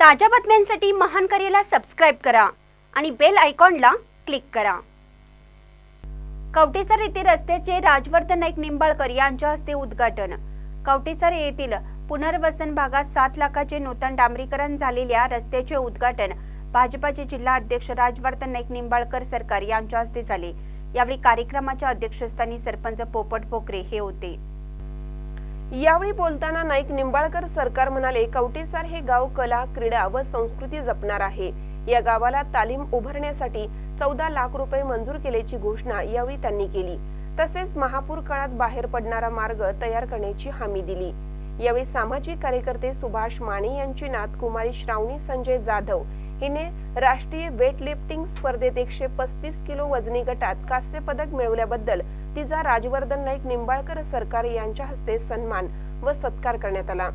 ताज्या बातम्यांसाठी महान करेला सबस्क्राईब करा आणि बेल आयकॉनला क्लिक करा. कवटेसर येथे रस्त्याचे राजवर्धन नाईक निंबाळकर यांच्या हस्ते उद्घाटन. कवटेसर येथील पुनर्वसन भागात सात लाखाचे नूतन डांबरीकरण झालेल्या रस्त्याचे उद्घाटन भाजपाचे जिल्हा अध्यक्ष राजवर्धन नाईक निंबाळकर सरकार यांच्या हस्ते झाले. यावेळी कार्यक्रमाच्या अध्यक्षस्थानी सरपंच पोपट पोखरे हे होते. यावेळी बोलताना नाईक निंबाळकर सरकार म्हणाले कवटेसार हे गाव कला क्रीडा व संस्कृती जपणार आहे. या गावाला तालीम उभारण्यासाठी चौदा लाख रुपये मंजूर केल्याची घोषणा यावेळी त्यांनी केली. तसेच महापूर काळात बाहेर पडणारा मार्ग तयार करण्याची हमी दिली. यावेळी सामाजिक कार्यकर्ते सुभाष माने यांची नात कुमारी श्रावणी संजय जाधव हिने राष्ट्रीय वेटलिफ्टिंग स्पर्धेत एकशे पस्तीस किलो वजनी गटात कांस्य पदक मिळवल्याबद्दल तिचा राजवर्धन नाईक निंबाळकर सरकार यांच्या हस्ते सन्मान व सत्कार करण्यात आला.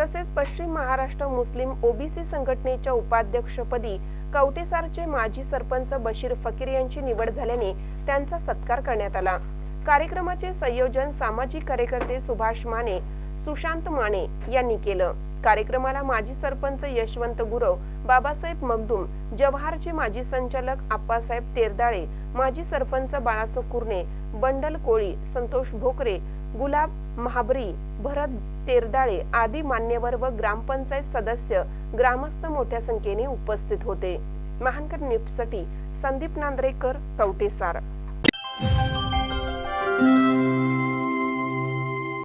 तसेच पश्चिम महाराष्ट्र मुस्लिम ओबीसी संघटनेच्या उपाध्यक्षपदी कवटेसारचे माजी सरपंच बशीर फकीर यांची निवड झाल्याने त्यांचा सत्कार करण्यात आला. कार्यक्रमाचे संयोजन सामाजिक कार्यकर्ते सुभाष माने सुशांत माने यांनी केलं. कार्यक्रमाला माजी सरपंच यशवंत गुरव बाबासाहेब मगदुम जव्हारचे माजी संचालक आप्पासाहेब तेरदाळे माजी सरपंच बाळासो कुर्णे बंडल कोळी संतोष भोकरे गुलाब महाबरी भरत तेरदाळे आदी मान्यवर व ग्रामपंचायत सदस्य ग्रामस्थ मोठ्या संख्येने उपस्थित होते. महानकर न्यूजसाठी संदीप नांद्रेकर कवटेसार